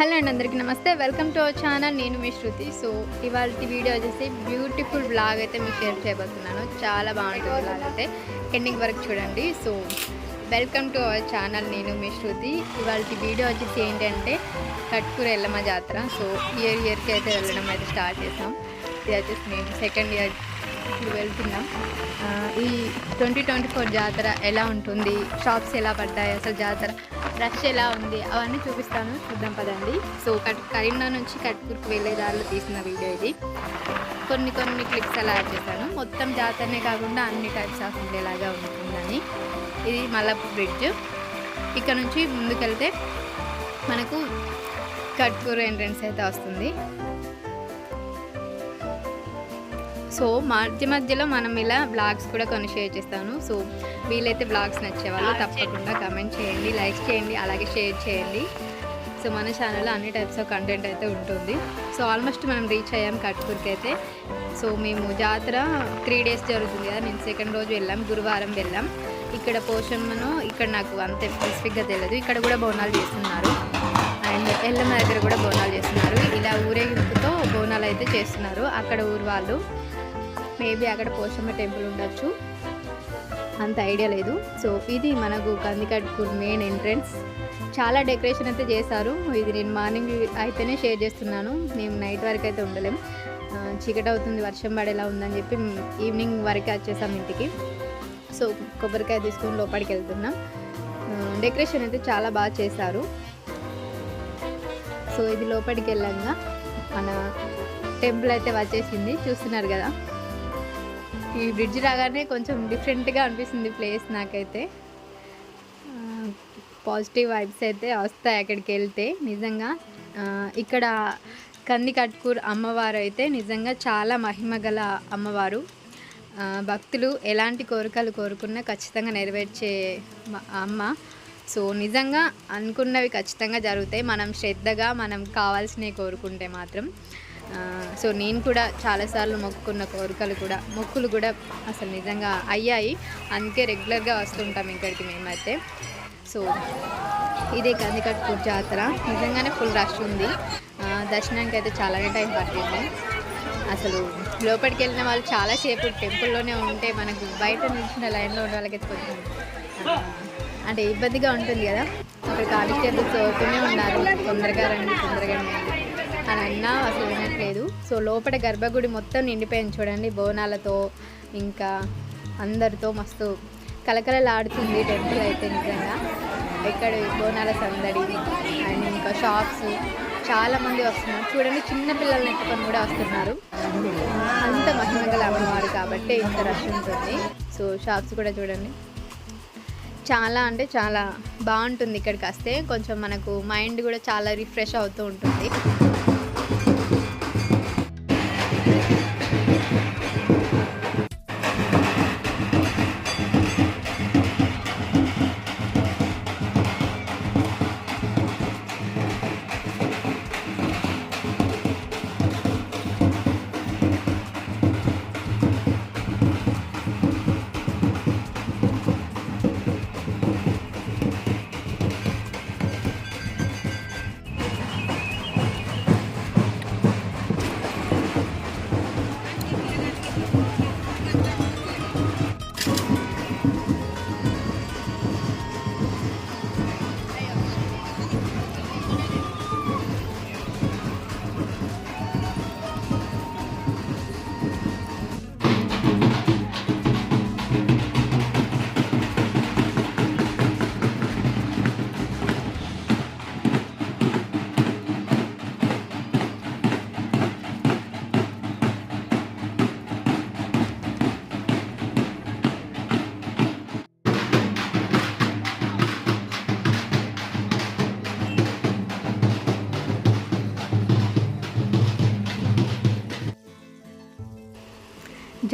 Hello అండి అందరికీ నమస్తే. వెల్కమ్ టు అవర్ ఛానల్ నేను మీ శృతి. సో ఇవాళ వీడియో వచ్చేసి బ్యూటిఫుల్ బ్లాగ్ అయితే మీకు షేర్ చేయబోతున్నాను. చాలా బాగుంటుంది బ్లాగ్ అయితే. ఎండింగ్ వరకు చూడండి. So welcome to our channel నేను మీ శృతి. ఇవాళ వీడియో వచ్చేసి ఏంటంటే కట్కూర ఎల్లమ్మ జాతర. సో ఇయర్ ఇయర్కి అయితే వెళ్ళడం అయితే స్టార్ట్ చేసాం. ఇది వచ్చేసి నేను సెకండ్ ఇయర్ ఇప్పుడు వెళ్తున్నాం. ఈ ట్వంటీ ట్వంటీ ఫోర్ జాతర ఎలా ఉంటుంది? షాప్స్ ఎలా పడ్డాయి? అసలు జాతర రష్ ఎలా ఉంది? అవన్నీ చూపిస్తాను. చూద్దాం పదండి. సో కట్ కరీంనగర్ నుంచి కట్పూర్కి వెళ్ళే దారిలో తీసిన వీడియో ఇది. కొన్ని కొన్ని క్లిప్స్ అలా యాడ్ చేశాను. మొత్తం జాతరనే కాకుండా అన్ని టైప్స్ ఆఫ్ ఉండేలాగా ఉంటుందని. ఇది మల్లపు బ్రిడ్జ్. ఇక్కడ నుంచి ముందుకెళ్తే మనకు కట్పూర్ ఎంట్రన్స్ అయితే వస్తుంది. సో మధ్య మధ్యలో మనం ఇలా బ్లాగ్స్ కూడా కొన్ని షేర్ చేస్తాను. సో వీలైతే బ్లాగ్స్ నచ్చేవాళ్ళు తప్పకుండా కమెంట్ చేయండి లైక్ చేయండి అలాగే షేర్ చేయండి. సో మన ఛానల్లో అన్ని టైప్స్ ఆఫ్ కంటెంట్ అయితే ఉంటుంది. సో ఆల్మోస్ట్ మనం రీచ్ అయ్యాం కట్కూర్కి అయితే. సో మేము జాతర త్రీ డేస్ జరుగుతుంది కదా నేను సెకండ్ రోజు వెళ్ళాం గురువారం వెళ్ళాం. ఇక్కడ పోషమ్మను ఇక్కడ నాకు అంత స్పెసిఫిక్గా తెలియదు ఇక్కడ కూడా బోనాలు చేస్తున్నారు. అండ్ ఎల్లమ్మ దగ్గర కూడా బోనాలు చేస్తున్నారు. ఇలా ఊరేగింపుతో బోనాలు అయితే చేస్తున్నారు. అక్కడ ఊరు వాళ్ళు. మేబీ అక్కడ పోషమ్మ టెంపుల్ ఉండొచ్చు. అంత ఐడియా లేదు. సో ఇది మనకు కందికట్కూర్ మెయిన్ ఎంట్రన్స్. చాలా డెకరేషన్ అయితే చేశారు. ఇది నేను మార్నింగ్ అయితేనే షేర్ చేస్తున్నాను. మేము నైట్ వరకు అయితే ఉండలేం. ఆ, చీకటి అవుతుంది వర్షం పడేలా ఉందని చెప్పి ఈవినింగ్ వరకే వచ్చేసాం ఇంటికి. సో కొబ్బరికాయ తీసుకొని లోపలికి వెళ్తున్నాం. డెకరేషన్ అయితే చాలా బాగా చేశారు. సో ఇది లోపలికి వెళ్ళంగా మన టెంపుల్ అయితే వచ్చేసింది. చూస్తున్నారు కదా. ఈ బ్రిడ్జ్ రాగానే కొంచెం డిఫరెంట్గా అనిపిస్తుంది ప్లేస్ నాకైతే. పాజిటివ్ వైబ్స్ అయితే వస్తాయి అక్కడికి వెళ్తే నిజంగా. ఇక్కడ కంది కట్కూర్ అమ్మవారు అయితే నిజంగా చాలా మహిమ గల అమ్మవారు. భక్తులు ఎలాంటి కోరికలు కోరుకున్నా ఖచ్చితంగా నెరవేర్చే అమ్మ. సో నిజంగా అనుకున్నవి ఖచ్చితంగా జరుగుతాయి. మనం శ్రద్ధగా మనం కావాల్సినవి కోరుకుంటే మాత్రం. సో నేను కూడా చాలాసార్లు మొక్కుకున్న కోరికలు కూడా మొక్కులు కూడా అసలు నిజంగా అయ్యాయి. అందుకే రెగ్యులర్గా వస్తుంటాం ఇక్కడికి మేమైతే. సో ఇదే కందికట్పూర్ జాతర నిజంగానే ఫుల్ రష్ ఉంది. దర్శనానికి అయితే చాలానే టైం పట్టింది. అసలు లోపలికి వెళ్ళిన వాళ్ళు చాలాసేపు టెంపుల్లోనే ఉంటే మనకు బయట నిలిచిన లైన్లో ఉన్న వాళ్ళకి కొంచెం అంటే ఇబ్బందిగా ఉంటుంది కదా. అక్కడ కానిస్టేబుల్స్ ఓపెనే ఉన్నారు తొందరగా రండి తొందరగా రండి అని అన్నా అసలు వినట్లేదు. సో లోపల గర్భగుడి మొత్తం నిండిపోయింది చూడండి బోనాలతో ఇంకా అందరితో మస్తు కలకలలాడుతుంది టెంపుల్ అయితే నిజంగా. ఇక్కడ బోనాల సందడి అండ్ ఇంకా షాప్స్ చాలామంది వస్తున్నారు. చూడండి చిన్న పిల్లల్ని ఎత్తుకొని కూడా వస్తున్నారు. అంత మహిమగల అమ్మవారు కాబట్టి ఇంత రష్ ఉంటుంది. సో షాప్స్ కూడా చూడండి. చాలా అంటే చాలా బాగుంటుంది ఇక్కడికి వస్తే. కొంచెం మనకు మైండ్ కూడా చాలా రిఫ్రెష్ అవుతూ ఉంటుంది.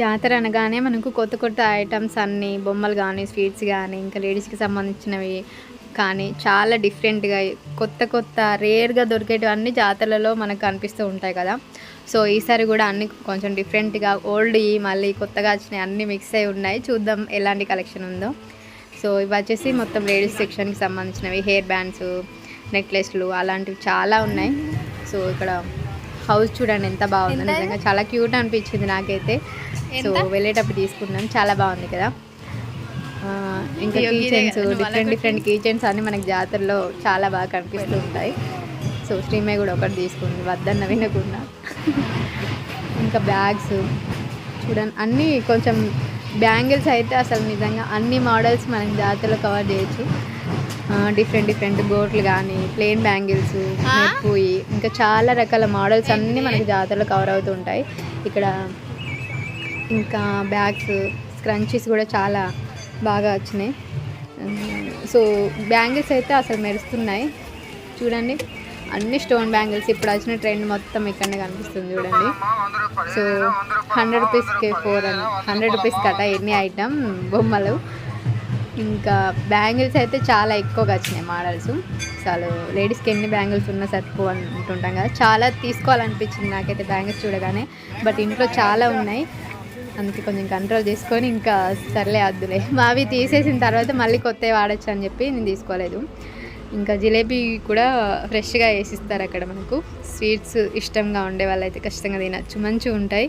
జాతర అనగానే మనకు కొత్త కొత్త ఐటమ్స్ అన్నీ బొమ్మలు కానీ స్వీట్స్ కానీ ఇంకా లేడీస్కి సంబంధించినవి కానీ చాలా డిఫరెంట్గా కొత్త కొత్త రేర్గా దొరికేటివన్నీ జాతరలలో మనకు కనిపిస్తూ ఉంటాయి కదా. సో ఈసారి కూడా అన్ని కొంచెం డిఫరెంట్గా ఓల్డ్ మళ్ళీ కొత్తగా వచ్చినాయి అన్నీ మిక్స్ అయి ఉన్నాయి. చూద్దాం ఎలాంటి కలెక్షన్ ఉందో. సో ఇవి వచ్చేసి మొత్తం లేడీస్ సెక్షన్కి సంబంధించినవి. హెయిర్ బ్యాండ్స్ నెక్లెస్లు అలాంటివి చాలా ఉన్నాయి. సో ఇక్కడ హౌస్ చూడండి ఎంత బాగుందో? నిజంగా చాలా క్యూట్ అనిపించింది నాకైతే. సో? వెళ్ళేటప్పుడు తీసుకున్నాం. చాలా బాగుంది కదా. ఇంకా అయ్యో, కీ గీదే చైన్స్ కదా, నువ్వు అలా డిఫరెంట్. డిఫరెంట్ కీ చైన్స్ అన్ని మనకి జాతరలో చాలా బాగా కనిపిస్తూ ఉంటాయి సో శ్రీమయ్య కూడా ఒకటి తీసుకుంది. వద్దన్న వినకుండా. ఇంకా బ్యాగ్స్ చూడండి అన్నీ కొంచెం బ్యాంగిల్స్ అయితే అసలు నిజంగా అన్ని మోడల్స్ మనం జాతరలో కవర్ చేయొచ్చు. డిఫరెంట్ డిఫరెంట్ గోట్లు కానీ ప్లెయిన్ బ్యాంగిల్స్? మెప్పుయి ఇంకా చాలా రకాల మోడల్స్ అన్నీ మనకి జాతరలో కవర్ అవుతూ ఉంటాయి ఇక్కడ ఇంకా బ్యాగ్స్ స్క్రంచీస్ కూడా చాలా బాగా వచ్చినాయి. సో బ్యాంగిల్స్ అయితే అసలు మెరుస్తున్నాయి. చూడండి అన్ని స్టోన్ బ్యాంగిల్స్ ఇప్పుడు వచ్చిన ట్రెండ్ మొత్తం ఇక్కడనే కనిపిస్తుంది చూడండి. సో హండ్రెడ్ రూపీస్కి ఫోర్ అని హండ్రెడ్ రూపీస్ కట ఎన్ని ఐటమ్ బొమ్మలు. ఇంకా బ్యాంగిల్స్ అయితే చాలా ఎక్కువగా వచ్చినాయి మోడల్స్. అసలు లేడీస్కి ఎన్ని బ్యాంగిల్స్ ఉన్నా సరిపో అంటుంటాం కదా. చాలా తీసుకోవాలనిపించింది నాకైతే బ్యాంగిల్స్ చూడగానే. బట్ ఇంట్లో చాలా ఉన్నాయి. అందుకే కొంచెం కంట్రోల్ చేసుకొని ఇంకా సర్లే వద్దులే. మావి తీసేసిన తర్వాత మళ్ళీ కొత్తవి వాడచ్చు అని చెప్పి నేను తీసుకోలేదు. ఇంకా జిలేబీ కూడా ఫ్రెష్గా వేసిస్తారు అక్కడ మనకు. స్వీట్స్ ఇష్టంగా ఉండే వాళ్ళైతే ఖచ్చితంగా తినచ్చు. మంచిగా ఉంటాయి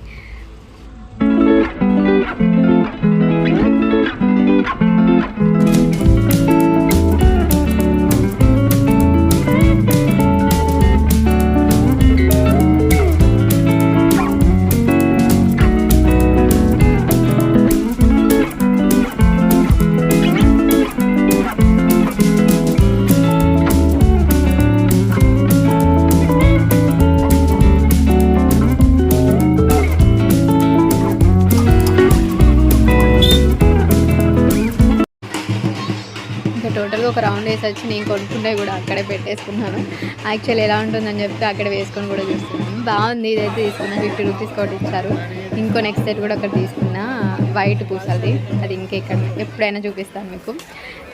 ఒక రౌండ్ వేసి వచ్చి నేను కొనుక్కుంటే కూడా అక్కడే పెట్టేసుకున్నాను. యాక్చువల్లీ ఎలా ఉంటుందని చెప్పి అక్కడ వేసుకొని కూడా చూస్తున్నాను బాగుంది ఇదైతే తీసుకున్నాను ఫిఫ్టీ రూపీస్ ఒకటి ఇచ్చారు. ఇంకో నెక్స్ట్ సెట్ కూడా ఒకటి తీసుకున్నా. వైట్ పూసది అది. ఇంకెక్కడ ఎప్పుడైనా చూపిస్తాను మీకు.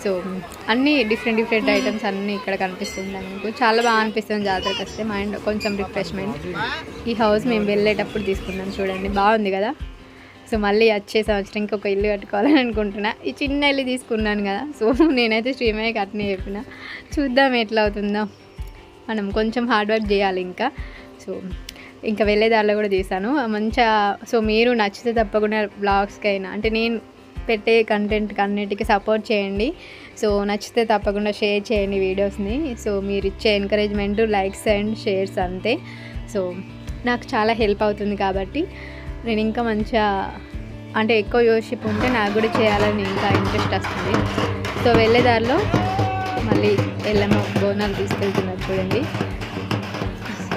సో అన్ని డిఫరెంట్ డిఫరెంట్ ఐటమ్స్ అన్నీ ఇక్కడ కనిపిస్తున్నాయి మీకు. చాలా బాగా అనిపిస్తుంది జాతరకు వస్తే. మైండ్ కొంచెం రిఫ్రెష్మెంట్ ఈ హౌస్ మేము వెళ్ళేటప్పుడు తీసుకున్నాం. చూడండి. బాగుంది కదా? సో మళ్ళీ వచ్చే సంవత్సరం ఇంకొక ఇల్లు కట్టుకోవాలని అనుకుంటున్నా. ఈ చిన్న ఇల్లు తీసుకున్నాను కదా. సో నేనైతే శ్రీమయ్యకి అట్నే చెప్పిన. చూద్దాం ఎట్లా అవుతుందో. మనం కొంచెం హార్డ్ వర్క్ చేయాలి ఇంకా. సో ఇంకా వెళ్ళే దారిలో కూడా తీసాను మంచిగా సో మీరు నచ్చితే తప్పకుండా బ్లాగ్స్కి అయినా అంటే నేను పెట్టే కంటెంట్కి అన్నిటికీ సపోర్ట్ చేయండి. సో నచ్చితే తప్పకుండా షేర్ చేయండి వీడియోస్ని సో మీరు ఇచ్చే ఎంకరేజ్మెంట్ లైక్స్ అండ్ షేర్స్ అంతే. సో నాకు చాలా హెల్ప్ అవుతుంది కాబట్టి నేను ఇంకా మంచిగా అంటే ఎక్కువ యోషిప్ ఉంటే నాకు కూడా చేయాలని ఇంకా ఇంట్రెస్ట్ వస్తుంది. సో వెళ్ళే దారిలో మళ్ళీ వెళ్ళమ్మ బోనాలు తీసుకెళ్తున్నారు చూడండి.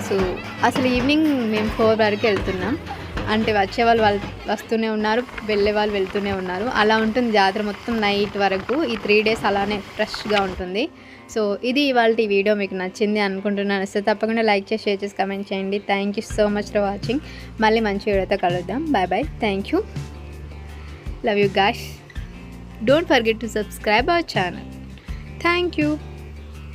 సో అసలు ఈవినింగ్ మేము ఫోర్ వరకు వెళ్తున్నాం. అంటే వచ్చే వాళ్ళు వాళ్ళు వస్తూనే ఉన్నారు వెళ్ళే వాళ్ళు వెళ్తూనే ఉన్నారు. అలా ఉంటుంది జాతర మొత్తం నైట్ వరకు. ఈ త్రీ డేస్ అలానే ఫ్రెష్గా ఉంటుంది. సో ఇది ఇవాళ ఈ వీడియో మీకు నచ్చింది అనుకుంటున్నాను. సో తప్పకుండా లైక్ చేసి షేర్ చేసి కమెంట్ చేయండి. Thank you so much for watching మళ్ళీ మంచి వీడియోతో కలుద్దాం. Bye bye thank you love you guys don't forget to subscribe our channel thank you